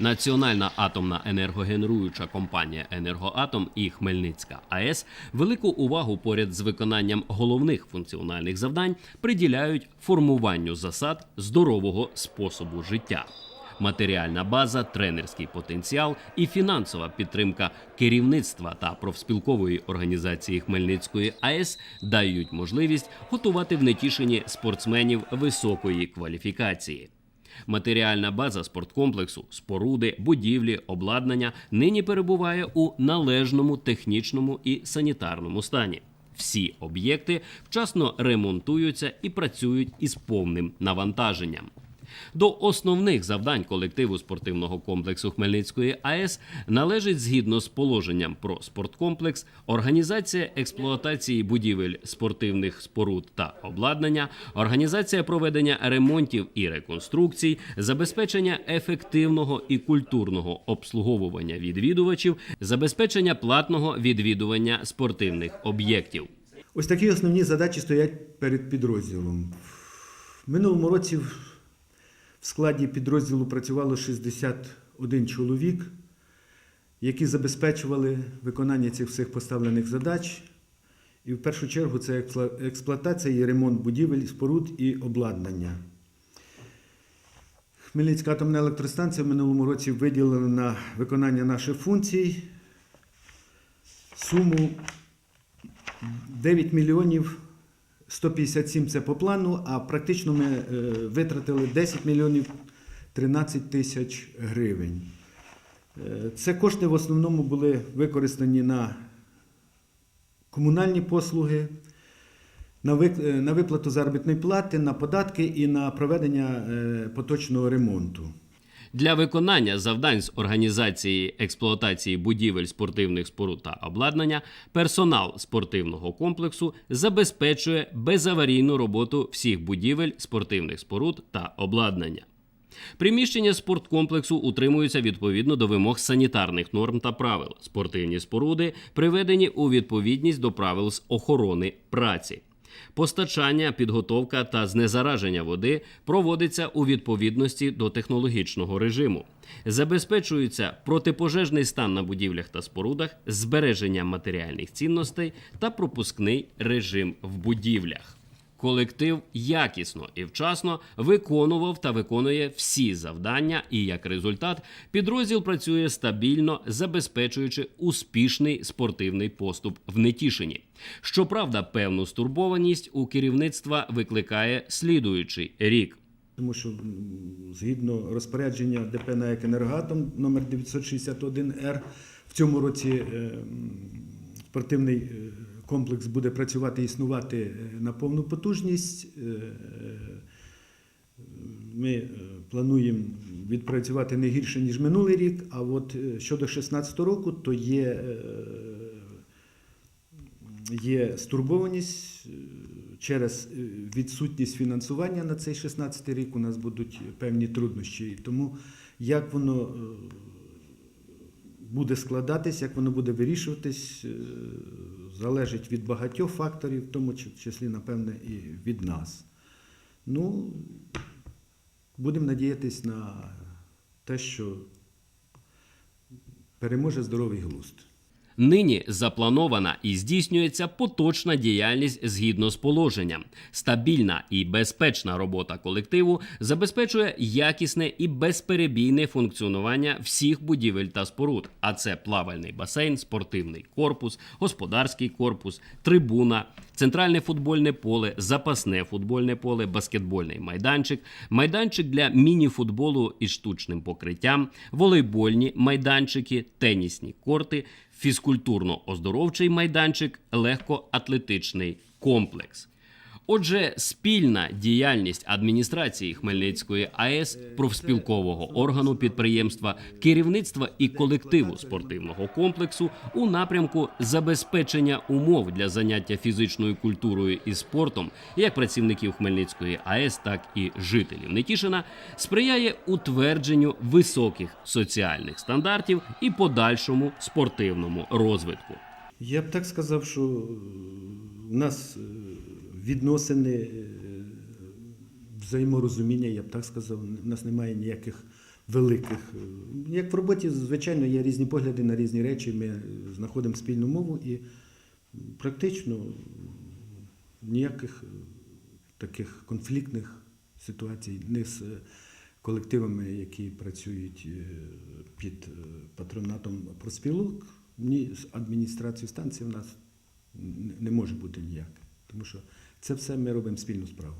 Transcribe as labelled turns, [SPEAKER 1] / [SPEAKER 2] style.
[SPEAKER 1] Національна атомна енергогенеруюча компанія Енергоатом і Хмельницька АЕС велику увагу поряд з виконанням головних функціональних завдань приділяють формуванню засад здорового способу життя. Матеріальна база, тренерський потенціал і фінансова підтримка керівництва та профспілкової організації Хмельницької АЕС дають можливість готувати в Нетішині спортсменів високої кваліфікації. Матеріальна база спорткомплексу, споруди, будівлі, обладнання нині перебуває у належному технічному і санітарному стані. Всі об'єкти вчасно ремонтуються і працюють із повним навантаженням. До основних завдань колективу спортивного комплексу Хмельницької АЕС належить згідно з положенням про спорткомплекс організація експлуатації будівель спортивних споруд та обладнання, організація проведення ремонтів і реконструкцій, забезпечення ефективного і культурного обслуговування відвідувачів, забезпечення платного відвідування спортивних об'єктів.
[SPEAKER 2] Ось такі основні задачі стоять перед підрозділом. В минулому році в складі підрозділу працювало 61 чоловік, які забезпечували виконання цих всіх поставлених задач. І в першу чергу це експлуатація і ремонт будівель, споруд і обладнання. Хмельницька атомна електростанція в минулому році виділена на виконання наших функцій суму 9 мільйонів 157 це по плану, а практично ми е, витратили 10 мільйонів 13 тисяч гривень. Е, Це кошти в основному були використані на комунальні послуги, на е, виплату заробітної плати, на податки і на проведення поточного ремонту.
[SPEAKER 1] Для виконання завдань з організації експлуатації будівель спортивних споруд та обладнання персонал спортивного комплексу забезпечує безаварійну роботу всіх будівель спортивних споруд та обладнання. Приміщення спорткомплексу утримуються відповідно до вимог санітарних норм та правил. Спортивні споруди приведені у відповідність до правил з охорони праці. Постачання, підготовка та знезараження води проводиться у відповідності до технологічного режиму. Забезпечується протипожежний стан на будівлях та спорудах, збереження матеріальних цінностей та пропускний режим в будівлях. Колектив якісно і вчасно виконував та виконує всі завдання, і як результат підрозділ працює стабільно, забезпечуючи успішний спортивний поступ в Нетішині. Щоправда, певну стурбованість у керівництва викликає слідуючий рік.
[SPEAKER 2] Тому що згідно розпорядження ДП «НАЕК Енергоатом номер 961Р в цьому році е, спортивний е, комплекс буде працювати існувати е, на повну потужність. Е, е, Ми плануємо відпрацювати не гірше, ніж минулий рік. А от щодо 2016 року, то є, є стурбованість через відсутність фінансування на цей 16 рік. У нас будуть певні труднощі. Тому як воно буде складатись, як воно буде вирішуватись, е, залежить від багатьох факторів, в тому числі, напевне, і від нас. Ну, будемо надіятись на те, що переможе здоровий глузд.
[SPEAKER 1] Нині запланована і здійснюється поточна діяльність згідно з положенням. Стабільна і безпечна робота колективу забезпечує якісне і безперебійне функціонування всіх будівель та споруд. А це плавальний басейн, спортивний корпус, господарський корпус, трибуна, центральне футбольне поле, запасне футбольне поле, баскетбольний майданчик, майданчик для міні-футболу із штучним покриттям, волейбольні майданчики, тенісні корти, фізкультурно-оздоровчий майданчик, легкоатлетичний комплекс. Отже, спільна діяльність адміністрації Хмельницької АЕС, профспілкового органу підприємства, керівництва і колективу спортивного комплексу у напрямку забезпечення умов для заняття фізичною культурою і спортом як працівників Хмельницької АЕС, так і жителів Нетішина сприяє утвердженню високих соціальних стандартів і подальшому спортивному розвитку.
[SPEAKER 2] Я б так сказав, що в нас е, відносини, е, взаєморозуміння, я б так сказав, в нас немає ніяких великих. Е, Як в роботі, звичайно, є різні погляди на різні речі. Ми знаходимо спільну мову і практично ніяких е, таких конфліктних ситуацій не з колективами, які працюють під патронатом проспілок, ні з адміністрацією станції в нас не може бути ніяк. Тому що це все ми робимо спільну справу.